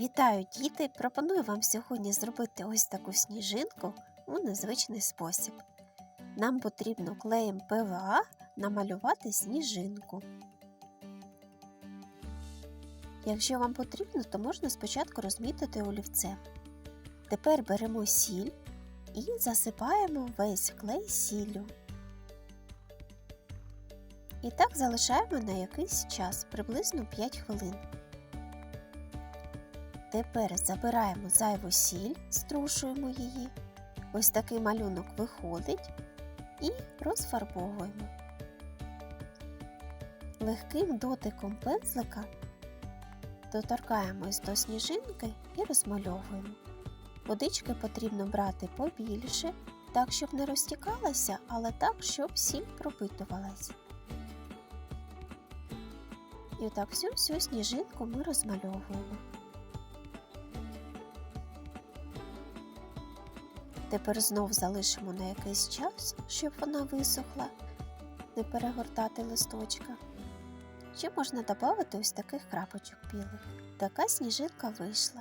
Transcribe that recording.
Вітаю, діти! Пропоную вам сьогодні зробити ось таку сніжинку у незвичний спосіб. Нам потрібно клеєм ПВА намалювати сніжинку. Якщо вам потрібно, то можна спочатку розмітити олівцем. Тепер беремо сіль і засипаємо весь клей сіллю. І так залишаємо на якийсь час, приблизно 5 хвилин. Тепер забираємо зайву сіль, струшуємо її. Ось такий малюнок виходить і розфарбовуємо. Легким дотиком пензлика доторкаємось до сніжинки і розмальовуємо. Водички потрібно брати побільше, так, щоб не розтікалася, але так, щоб сіль пропитувалась. І отак всю всю сніжинку ми розмальовуємо. Тепер знов залишимо на якийсь час, щоб вона висохла, не перегортати листочка. Ще можна додати ось таких крапочок білих. Така сніжинка вийшла.